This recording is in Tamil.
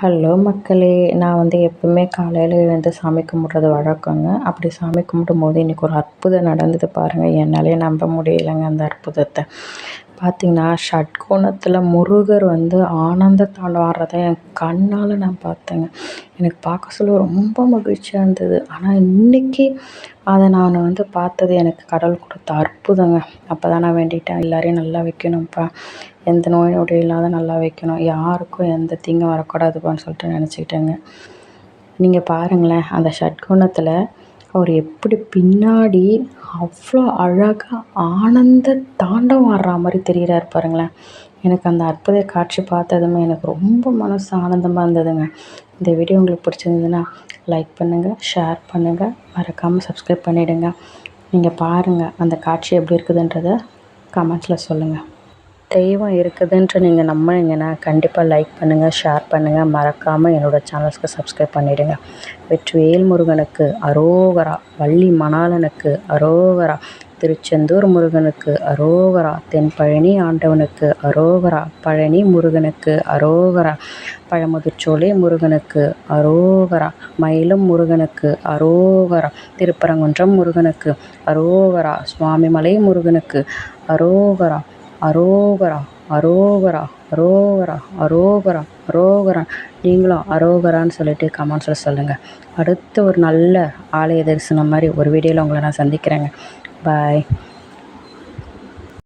ஹலோ மக்களே நான் வந்து எப்பவுமே காலையில் எழுந்து சாமி கும்பிட்றது வழக்கங்க. அப்படி சாமி கும்பிடும்போது இன்றைக்கி ஒரு அற்புதம் நடந்தது பாருங்கள் என்னாலே நம்ப முடியலைங்க அந்த அற்புதத்தை. பார்த்திங்கன்னா ஷட்கோணத்தில் முருகர் வந்து ஆனந்த தாண்டவம் ஆடுறத என் கண்ணால் நான் பார்த்தேங்க எனக்கு பார்க்க சொல்ல ரொம்ப மகிழ்ச்சியாக இருந்தது. ஆனால் இன்றைக்கி அதை நான் வந்து பார்த்தது எனக்கு கடவுள் கொடுத்த அற்புதங்க. அப்போ தான் நான் வேண்டிட்டேன். எல்லோரையும் நல்லா வைக்கணும்ப்பா. எந்த நோய் நொடி இல்லாத நல்லா வைக்கணும். யாருக்கும் எந்த தீங்கும் வரக்கூடாதுப்பான்னு சொல்லிட்டு நினச்சிக்கிட்டேங்க. நீங்கள் பாருங்களேன் அந்த ஷட்கோணத்தில் அவர் எப்படி பின்னாடி அவ்வளோ அழகாக ஆனந்த தாண்டவம் ஆடுறா மாதிரி தெரிகிறாரு பாருங்களேன். எனக்கு அந்த அற்புத காட்சி பார்த்ததுமே எனக்கு ரொம்ப மனசு ஆனந்தமாக இருந்ததுங்க. இந்த வீடியோ உங்களுக்கு பிடிச்சிருந்ததுன்னா லைக் பண்ணுங்கள் ஷேர் பண்ணுங்கள் மறக்காமல் சப்ஸ்கிரைப் பண்ணிவிடுங்க நீங்கள் பாருங்கள் அந்த காட்சி எப்படி இருக்குதுன்றதை கமெண்ட்ஸில் சொல்லுங்கள் தெய்வம் இருக்குதுன்ட்டு நீங்கள் நம்புனீங்கன்னா கண்டிப்பாக லைக் பண்ணுங்கள் ஷேர் பண்ணுங்கள் மறக்காமல் என்னோடய சேனல்ஸ்க்கு சப்ஸ்கிரைப் பண்ணிவிடுங்க வெற்றிவேல் முருகனுக்கு அரோகரா வள்ளி மணாலனுக்கு அரோகரா திருச்செந்தூர் முருகனுக்கு அரோகரா தென்பழனி ஆண்டவனுக்கு அரோகரா பழனி முருகனுக்கு அரோகரா பழமுதிர்ச்சோலை முருகனுக்கு அரோகரா மயிலம் முருகனுக்கு அரோகரா திருப்பரங்குன்றம் முருகனுக்கு அரோகரா சுவாமிமலை முருகனுக்கு அரோகரா அரோகரா அரோகரா அரோகரா அரோகரா அரோகரா. நீங்களும் அரோகரான்னு சொல்லிட்டு கமெண்ட்ஸில் சொல்லுங்கள் அடுத்த ஒரு நல்ல ஆலய தரிசனம் மாதிரி ஒரு வீடியோவில் உங்களை நான் சந்திக்கிறேங்க. பாய்